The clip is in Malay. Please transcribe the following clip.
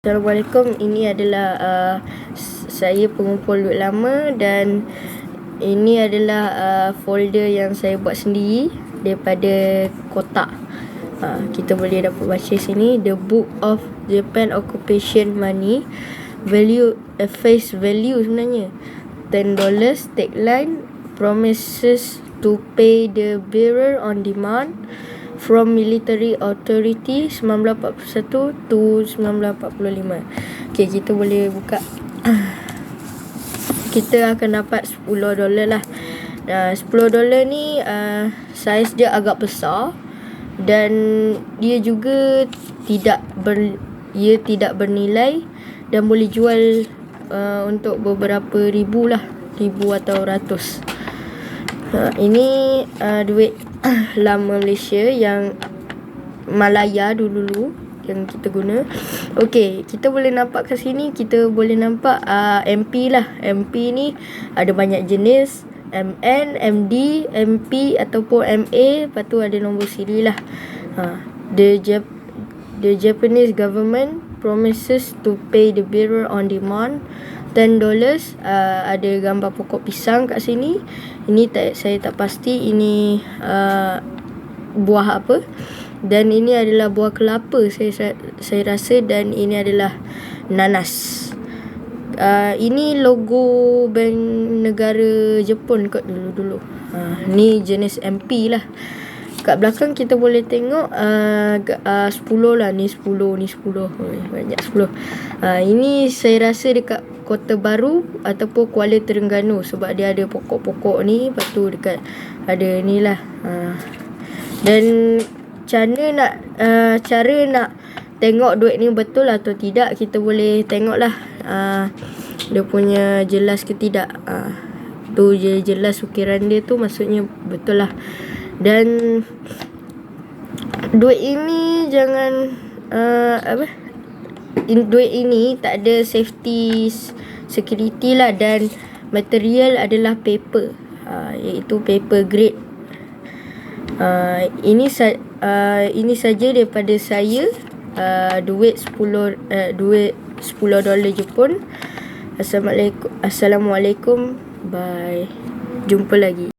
Assalamualaikum. Ini adalah uh, saya pengumpul duit lama dan ini adalah uh, folder yang saya buat sendiri daripada kotak. Uh, kita boleh dapat baca sini The Book of Japan Occupation Money Value uh, Face Value sebenarnya $10 tagline Promises to pay the bearer on demand from military authority 1941 to 1945. Okey, kita boleh buka. kita akan dapat 10 dolar lah. Nah, 10 dolar ni uh, saiz dia agak besar dan dia juga tidak ber ia tidak bernilai dan boleh jual uh, untuk beberapa ribu lah, ribu atau ratus. Uh, ini uh, duit lama Malaysia yang Malaya dulu-dulu yang kita guna. Okey, kita boleh nampak kat sini kita boleh nampak uh, MP lah. MP ni ada banyak jenis MN, MD, MP ataupun MA, lepas tu ada nombor siri lah. Ha, the Jap- the Japanese government promises to pay the bearer on demand $10 uh, ada gambar pokok pisang kat sini. Ini tak saya tak pasti ini uh, buah apa. Dan ini adalah buah kelapa saya saya rasa dan ini adalah nanas. Uh, ini logo bank negara Jepun kot dulu-dulu. Uh, ni jenis MP lah kat belakang kita boleh tengok uh, uh, 10 lah ni 10 ni 10 banyak 10 uh, ini saya rasa dekat Kota Baru ataupun Kuala Terengganu sebab dia ada pokok-pokok ni lepas tu dekat ada ni lah uh. dan cara nak uh, cara nak tengok duit ni betul atau tidak kita boleh tengok lah uh, dia punya jelas ke tidak uh, tu je jelas ukiran dia tu maksudnya betul lah dan duit ini jangan uh, apa? In, duit ini tak ada safety security lah dan material adalah paper uh, iaitu paper grade. Uh, ini sa- uh, ini saja daripada saya. Uh, duit 10 uh, duit 10 dolar Jepun. Assalamualaikum Assalamualaikum. Bye. Jumpa lagi